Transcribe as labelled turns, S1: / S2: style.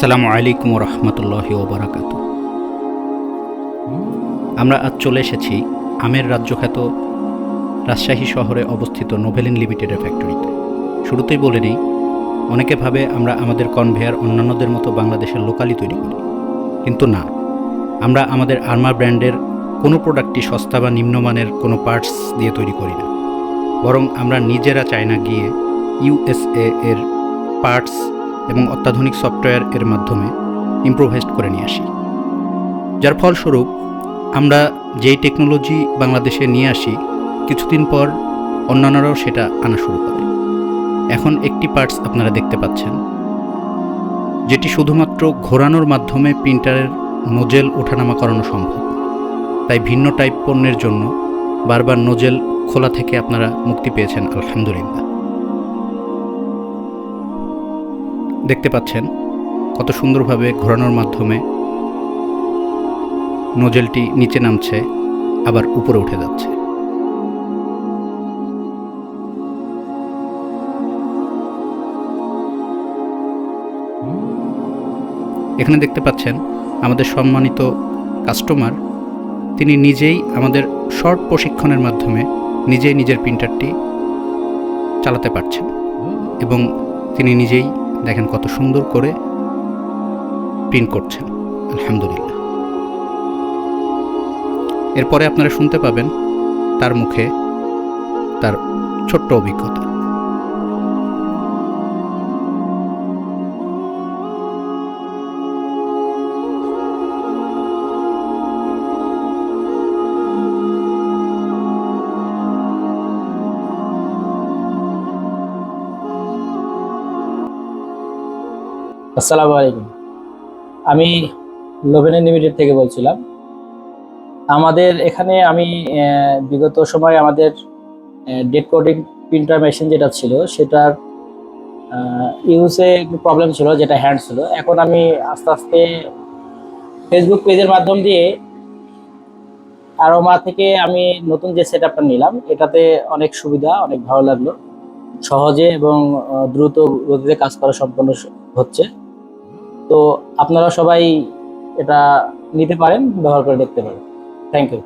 S1: আসসালামু আলাইকুম রহমতুল্লাহ ওবরাকাত। আমরা আজ চলে এসেছি আমের রাজ্যখ্যাত রাজশাহী শহরে অবস্থিত নোভেলিন লিমিটেডের ফ্যাক্টরিতে শুরুতেই বলে নিই অনেকে ভাবে আমরা আমাদের কনভেয়ার অন্যান্যদের মতো বাংলাদেশের লোকালি তৈরি করি। কিন্তু না, আমরা আমাদের আর্মা ব্র্যান্ডের কোনো প্রোডাক্টই সস্তা বা নিম্নমানের কোনো পার্টস দিয়ে তৈরি করি না। বরং আমরা নিজেরা চায়না গিয়ে ইউএসএ এর পার্টস এবং অত্যাধুনিক সফটওয়্যার এর মাধ্যমে ইম্প্রোভাইজড করে নিয়ে আসি। যার ফলস্বরূপ, আমরা যেই টেকনোলজি বাংলাদেশে নিয়ে আসি, কিছুদিন পর অন্যান্যরাও সেটা আনা শুরু করে। এখন একটি পার্টস আপনারা দেখতে পাচ্ছেন, যেটি শুধুমাত্র ঘোরানোর মাধ্যমে প্রিন্টারের নোজেল ওঠানামা করানো সম্ভব। তাই ভিন্ন টাইপ পণ্যের জন্য বারবার নোজেল খোলা থেকে আপনারা মুক্তি পেয়েছেন, আলহামদুলিল্লাহ। দেখতে পাচ্ছেন কত সুন্দরভাবে ঘোরানোর মাধ্যমে নোজেলটি নিচে নামছে, আবার উপরে উঠে যাচ্ছে। এখানে দেখতে পাচ্ছেন আমাদের সম্মানিত কাস্টমার, তিনি নিজেই আমাদের শর্ট প্রশিক্ষণের মাধ্যমে নিজেই নিজের প্রিন্টারটি চালাতে পারছেন এবং তিনি নিজেই দেখেন কত সুন্দর করে প্রিন্ট করছেন। আলহামদুলিল্লাহ। এরপরে আপনারা শুনতে পাবেন তার মুখে তার ছোট্ট অভিজ্ঞতা।
S2: আসসালামু আলাইকুম। আমি লোভেনের লিমিটেড থেকে বলছিলাম। আমাদের এখানে আমি বিগত সময় আমাদের ডেট কোডিং প্রিন্টার মেশিন যেটা ছিল, সেটার ইউজে একটু প্রবলেম ছিল, যেটা হ্যান্ড ছিল। এখন আমি আস্তে আস্তে ফেসবুক পেজের মাধ্যম দিয়ে আরোমা থেকে আমি নতুন যে সেট নিলাম, এটাতে অনেক সুবিধা, অনেক ভালো লাগল। সহজে এবং দ্রুত গতিতে কাজ করা সম্পন্ন হচ্ছে। তো আপনারা সবাই এটা নিতে পারেন ব্যবহার করে দেখতে পারেন। Thank you